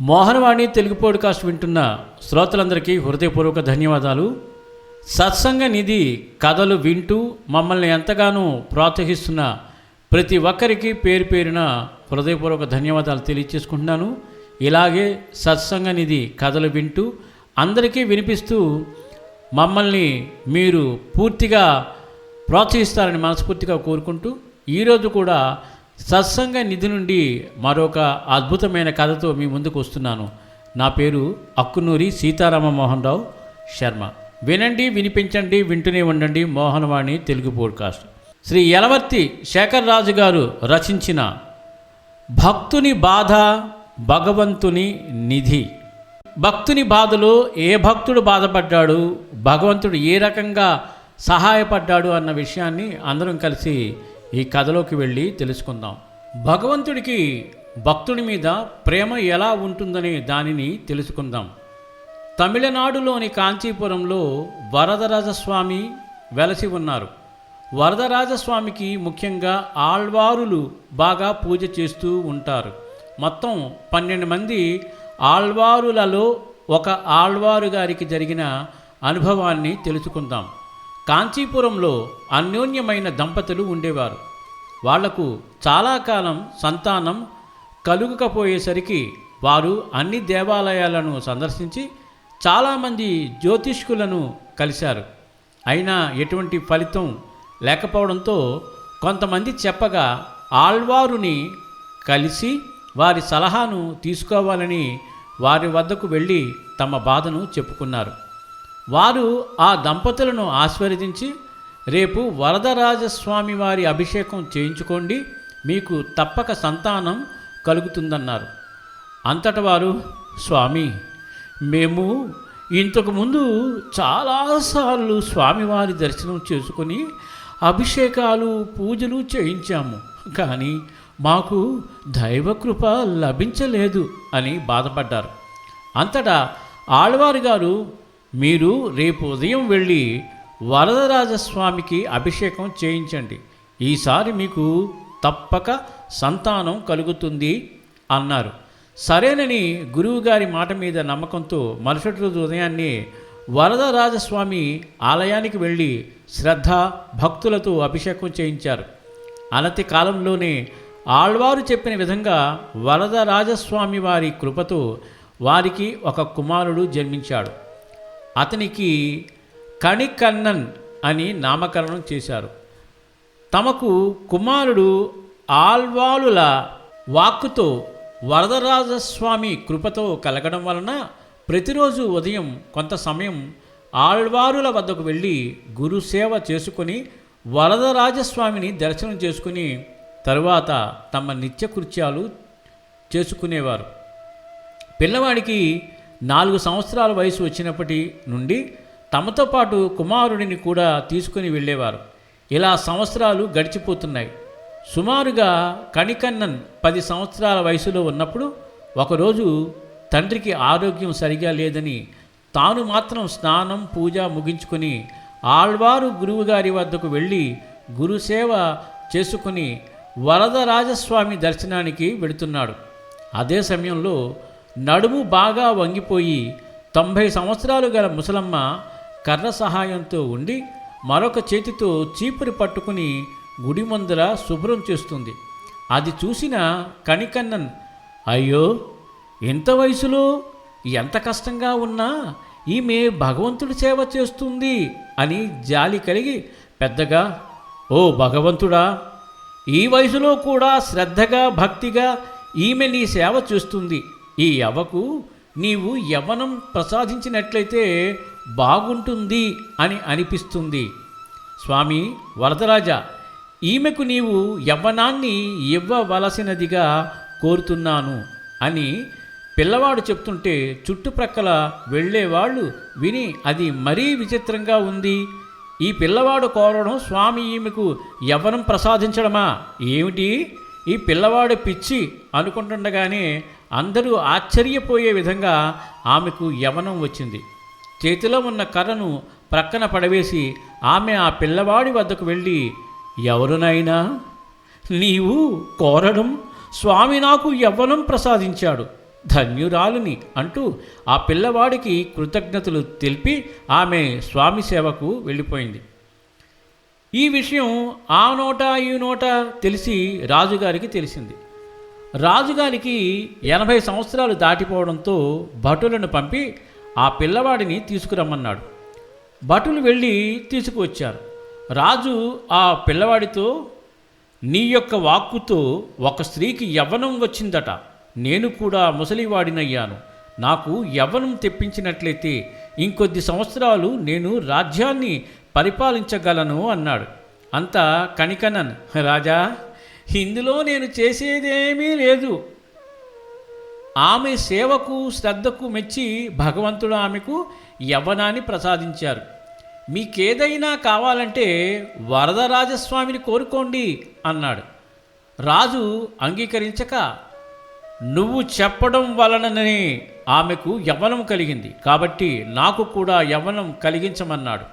Mohanavani Telugu podcast వింటున్న శ్రోతలందరికీ హృదయపూర్వక ధన్యవాదాలు. సత్సంగ నిధి కథలు వింటూ మమ్మల్ని ఎంతగానో ప్రోత్సహిస్తున్న ప్రతి ఒక్కరికి పేరు పేరున హృదయపూర్వక ధన్యవాదాలు తెలియచేసుకుంటున్నాను. ఇలాగే సత్సంగ నిధి కథలు వింటూ అందరికీ వినిపిస్తూ మమ్మల్ని మీరు పూర్తిగా ప్రోత్సహిస్తారని మనస్ఫూర్తిగా కోరుకుంటూ ఈరోజు కూడా సత్సంగ నిధి నుండి మరొక అద్భుతమైన కథతో మీ ముందుకు వస్తున్నాను. నా పేరు అక్కునూరి సీతారామ మోహన్ రావు శర్మ. వినండి వినిపించండి వింటూనే ఉండండి మోహనవాణి తెలుగు పోడ్కాస్ట్. శ్రీ యలవర్తి శేఖర్ రాజు గారు రచించిన భక్తుని బాధ భగవంతుని నిధి. భక్తుని బాధలో ఏ భక్తుడు బాధపడ్డాడు భగవంతుడు ఏ రకంగా సహాయపడ్డాడు అన్న విషయాన్ని అందరం కలిసి ఈ కథలోకి వెళ్ళి తెలుసుకుందాం. భగవంతుడికి భక్తుడి మీద ప్రేమ ఎలా ఉంటుందనే దానిని తెలుసుకుందాం. తమిళనాడులోని కాంచీపురంలో వరదరాజస్వామి వెలసి ఉన్నారు. వరదరాజస్వామికి ముఖ్యంగా ఆళ్వారులు బాగా పూజ చేస్తూ ఉంటారు. మొత్తం పన్నెండు మంది ఆళ్వారులలో ఒక ఆళ్వారు గారికి జరిగిన అనుభవాన్ని తెలుసుకుందాం. కాంచీపురంలో అన్యోన్యమైన దంపతులు ఉండేవారు. వాళ్ళకు చాలా కాలం సంతానం కలుగకపోయేసరికి వారు అన్ని దేవాలయాలను సందర్శించి చాలామంది జ్యోతిష్కులను కలిశారు. అయినా ఎటువంటి ఫలితం లేకపోవడంతో కొంతమంది చెప్పగా ఆళ్వారుని కలిసి వారి సలహాను తీసుకోవాలని వారి వద్దకు వెళ్ళి తమ బాధను చెప్పుకున్నారు. వారు ఆ దంపతులను ఆశీర్వదించి రేపు వరదరాజస్వామి వారి అభిషేకం చేయించుకోండి మీకు తప్పక సంతానం కలుగుతుందన్నారు. అంతట వారు స్వామి మేము ఇంతకుముందు చాలాసార్లు స్వామివారి దర్శనం చేసుకుని అభిషేకాలు పూజలు చేయించాము కానీ మాకు దైవకృప లభించలేదు అని బాధపడ్డారు. అంతటా ఆళ్వారు గారు మీరు రేపు ఉదయం వెళ్ళి వరదరాజస్వామికి అభిషేకం చేయించండి. ఈసారి మీకు తప్పక సంతానం కలుగుతుంది అన్నారు. సరేనని గురువుగారి మాట మీద నమ్మకంతో మరుసటి రోజు ఉదయాన్నే వరదరాజస్వామి ఆలయానికి వెళ్ళి శ్రద్ధ భక్తులతో అభిషేకం చేయించారు. అనతి కాలంలోనే ఆళ్వారు చెప్పిన విధంగా వరదరాజస్వామి వారి కృపతో వారికి ఒక కుమారుడు జన్మించాడు. అతనికి కణికన్నన్ అని నామకరణం చేశారు. తమకు కుమారుడు ఆల్వాలుల వాక్కుతో వరదరాజస్వామి కృపతో కలగడం వలన ప్రతిరోజు ఉదయం కొంత సమయం ఆళ్వారుల వద్దకు వెళ్ళి గురుసేవ చేసుకొని వరదరాజస్వామిని దర్శనం చేసుకుని తరువాత తమ నిత్యకృత్యాలు చేసుకునేవారు. పిల్లవాడికి నాలుగు సంవత్సరాల వయసు వచ్చినప్పటి నుండి తమతో పాటు కుమారుడిని కూడా తీసుకుని వెళ్ళేవారు. ఇలా సంవత్సరాలు గడిచిపోతున్నాయి. సుమారుగా కణికన్నన్ పది సంవత్సరాల వయసులో ఉన్నప్పుడు ఒకరోజు తండ్రికి ఆరోగ్యం సరిగా లేదని తాను మాత్రం స్నానం పూజ ముగించుకొని ఆళ్వారు గురువుగారి వద్దకు వెళ్ళి గురుసేవ చేసుకుని వరదరాజస్వామి దర్శనానికి వెడుతున్నాడు. అదే సమయంలో నడుము బాగా వంగిపోయి తొంభై సంవత్సరాలు గల ముసలమ్మ కర్ర సహాయంతో ఉండి మరొక చేతితో చీపురు పట్టుకుని గుడి ముందర శుభ్రం చేస్తుంది. అది చూసిన కణికన్నన్ అయ్యో ఇంత వయసులో ఎంత కష్టంగా ఉన్నా ఈమె భగవంతుడి సేవ చేస్తుంది అని జాలి కలిగి పెద్దగా ఓ భగవంతుడా ఈ వయసులో కూడా శ్రద్ధగా భక్తిగా ఈమె నీ సేవ చేస్తుంది. ఈ యవ్వకు నీవు యవ్వనం ప్రసాదించినట్లయితే బాగుంటుంది అని అనిపిస్తుంది. స్వామి వరదరాజ ఈమెకు నీవు యవ్వనాన్ని ఇవ్వవలసినదిగా కోరుతున్నాను అని పిల్లవాడు చెప్తుంటే చుట్టుప్రక్కల వెళ్ళేవాళ్ళు విని అది మరీ విచిత్రంగా ఉంది. ఈ పిల్లవాడు కోరడం స్వామి ఈమెకు యవ్వనం ప్రసాదించడమా? ఏమిటి? ఈ పిల్లవాడు పిచ్చి అనుకుంటుండగానే అందరూ ఆశ్చర్యపోయే విధంగా ఆమెకు యవనం వచ్చింది. చేతిలో ఉన్న కర్రను ప్రక్కన పడవేసి ఆమె ఆ పిల్లవాడి వద్దకు వెళ్ళి ఎవరునైనా? నీవు కోరడం స్వామి నాకు యవ్వనం ప్రసాదించాడు. ధన్యురాలుని అంటూ ఆ పిల్లవాడికి కృతజ్ఞతలు తెలిపి ఆమె స్వామి సేవకు వెళ్ళిపోయింది. ఈ విషయం ఆ నోట ఈ నోట తెలిసి రాజుగారికి తెలిసింది. రాజుగారికి ఎనభై సంవత్సరాలు దాటిపోవడంతో భటులను పంపి ఆ పిల్లవాడిని తీసుకురమ్మన్నాడు. భటులు వెళ్ళి తీసుకువచ్చారు. రాజు ఆ పిల్లవాడితో నీ యొక్క వాక్కుతో ఒక స్త్రీకి యవ్వనం వచ్చిందట. నేను కూడా ముసలివాడినయ్యాను. నాకు యవ్వనం తెప్పించినట్లయితే ఇంకొద్ది సంవత్సరాలు నేను రాజ్యాన్ని పరిపాలించగలను అన్నాడు. అంతా కనికనన్. రాజా ఇందులో నేను చేసేదేమీ లేదు. ఆమె సేవకు శ్రద్ధకు మెచ్చి భగవంతుడు ఆమెకు యవ్వనాన్ని ప్రసాదించారు. మీకేదైనా కావాలంటే వరదరాజస్వామిని కోరుకోండి అన్నాడు. రాజు అంగీకరించక నువ్వు చెప్పడం వలననే ఆమెకు యవ్వనం కలిగింది. కాబట్టి నాకు కూడా యవ్వనం కలిగించమన్నాడు.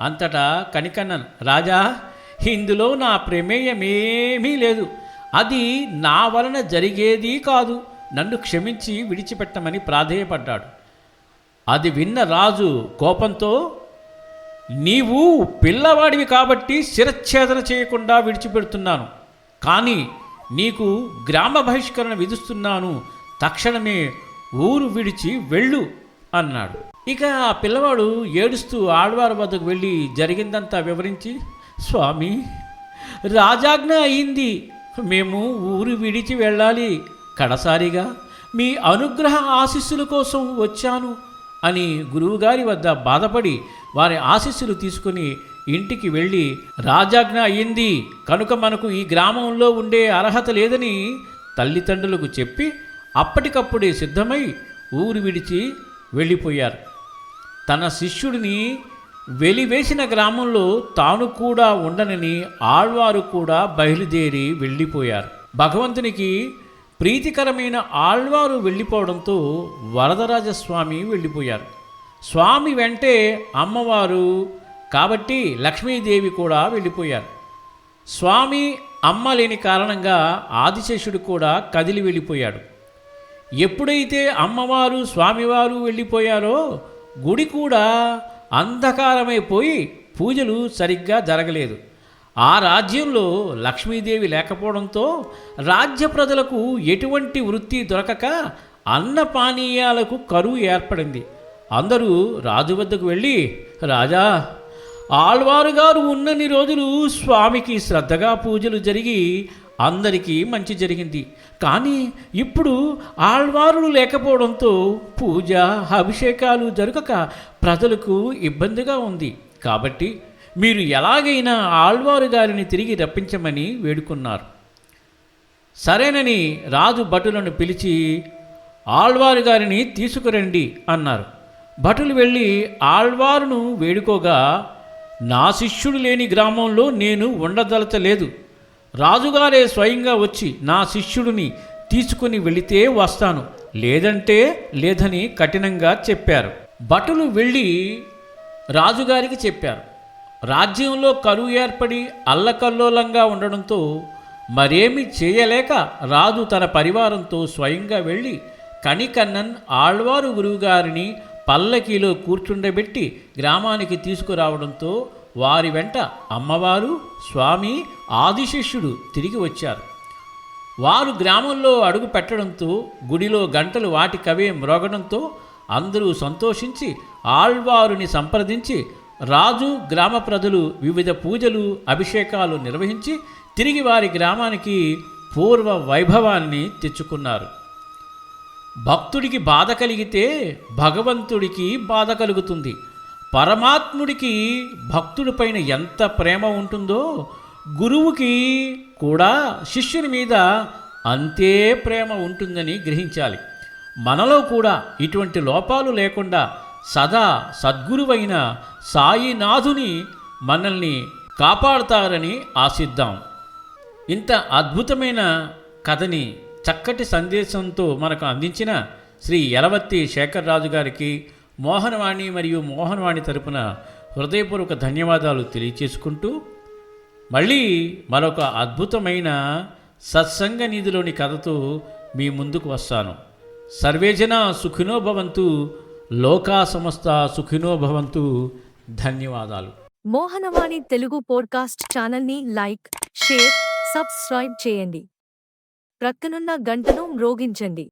అంతటా కనికన్నన్ రాజా ఇందులో నా ప్రమేయమేమీ లేదు. అది నా వలన జరిగేది కాదు. నన్ను క్షమించి విడిచిపెట్టమని ప్రాధేయపడ్డాడు. అది విన్న రాజు కోపంతో నీవు పిల్లవాడివి కాబట్టి శిరచ్ఛేదన చేయకుండా విడిచిపెడుతున్నాను. కానీ నీకు గ్రామ బహిష్కరణ విధిస్తున్నాను. తక్షణమే ఊరు విడిచి వెళ్ళు అన్నాడు. ఇక ఆ పిల్లవాడు ఏడుస్తూ ఆడవారి వద్దకు వెళ్ళి జరిగిందంతా వివరించి స్వామి రాజాజ్ఞ అయింది. మేము ఊరు విడిచి వెళ్ళాలి. కడసారిగా మీ అనుగ్రహ ఆశీస్సుల కోసం వచ్చాను అని గురువుగారి వద్ద బాధపడి వారి ఆశీస్సులు తీసుకుని ఇంటికి వెళ్ళి రాజాజ్ఞ అయ్యింది కనుక మనకు ఈ గ్రామంలో ఉండే అర్హత లేదని తల్లిదండ్రులకు చెప్పి అప్పటికప్పుడే సిద్ధమై ఊరు విడిచి వెళ్ళిపోయారు. తన శిష్యుడిని వెలివేసిన గ్రామంలో తాను కూడా ఉండనని ఆళ్వారు కూడా బయలుదేరి వెళ్ళిపోయారు. భగవంతునికి ప్రీతికరమైన ఆళ్వారు వెళ్ళిపోవడంతో వరదరాజస్వామి వెళ్ళిపోయారు. స్వామి వెంటే అమ్మవారు కాబట్టి లక్ష్మీదేవి కూడా వెళ్ళిపోయారు. స్వామి అమ్మ లేని కారణంగా ఆదిశేషుడు కూడా కదిలి వెళ్ళిపోయాడు. ఎప్పుడైతే అమ్మవారు స్వామివారు వెళ్ళిపోయారో గుడి కూడా అంధకారమైపోయి పూజలు సరిగ్గా జరగలేదు. ఆ రాజ్యంలో లక్ష్మీదేవి లేకపోవడంతో రాజ్య ప్రజలకు ఎటువంటి వృత్తి దొరకక అన్న పానీయాలకు కరువు ఏర్పడింది. అందరూ రాజు వద్దకు వెళ్ళి రాజా ఆళ్వారు గారు ఉన్నన్ని రోజులు స్వామికి శ్రద్ధగా పూజలు జరిగి అందరికీ మంచి జరిగింది. కానీ ఇప్పుడు ఆళ్వారులు లేకపోవడంతో పూజ అభిషేకాలు జరగక ప్రజలకు ఇబ్బందిగా ఉంది. కాబట్టి మీరు ఎలాగైనా ఆళ్వారు గారిని తిరిగి రప్పించమని వేడుకున్నారు. సరేనని రాజు భటులను పిలిచి ఆళ్వారు గారిని తీసుకురండి అన్నారు. భటులు వెళ్ళి ఆళ్వారును వేడుకోగా నా శిష్యుడు లేని గ్రామంలో నేను ఉండదలచలేదు. రాజుగారే స్వయంగా వచ్చి నా శిష్యుడిని తీసుకుని వెళితే వస్తాను. లేదంటే లేదని కఠినంగా చెప్పారు. భటులు వెళ్ళి రాజుగారికి చెప్పారు. రాజ్యంలో కరువు ఏర్పడి అల్లకల్లోలంగా ఉండడంతో మరేమి చేయలేక రాజు తన పరివారంతో స్వయంగా వెళ్ళి కణికన్నన్ ఆళ్వారు గురువుగారిని పల్లకీలో కూర్చుండబెట్టి గ్రామానికి తీసుకురావడంతో వారి వెంట అమ్మవారు స్వామి ఆదిశిష్యుడు తిరిగి వచ్చారు. వారు గ్రామంలో అడుగు పెట్టడంతో గుడిలో గంటలు వాటికవే మ్రోగడంతో అందరూ సంతోషించి ఆళ్వారుని సంప్రదించి రాజు గ్రామ ప్రజలు వివిధ పూజలు అభిషేకాలు నిర్వహించి తిరిగి వారి గ్రామానికి పూర్వ వైభవాన్ని తెచ్చుకున్నారు. భక్తుడికి బాధ కలిగితే భగవంతుడికి బాధ కలుగుతుంది. పరమాత్ముడికి భక్తుడిపైన ఎంత ప్రేమ ఉంటుందో గురువుకి కూడా శిష్యుని మీద అంతే ప్రేమ ఉంటుందని గ్రహించాలి. మనలో కూడా ఇటువంటి లోపాలు లేకుండా సదా సద్గురువైన సాయినాథుని మనల్ని కాపాడతారని ఆశిద్దాం. ఇంత అద్భుతమైన కథని చక్కటి సందేశంతో మనకు అందించిన శ్రీ యలవత్తి శేఖర్రాజు గారికి మోహనవాణి మరియు మోహనవాణి తరపున హృదయపూర్వక ధన్యవాదాలు తెలియచేసుకుంటూ మళ్ళీ మరొక అద్భుతమైన సత్సంగ నిధిలోని కథతో మీ ముందుకు వస్తాను. సర్వేజన సుఖినో భవంతు లోకా సంస్థ సుఖినో భవంతు. ధన్యవాదాలు. మోహనవాణి తెలుగు పోడ్కాస్ట్ ఛానల్ని లైక్ షేర్ సబ్స్క్రైబ్ చేయండి. ప్రక్కనున్న గంటను మ్రోగించండి.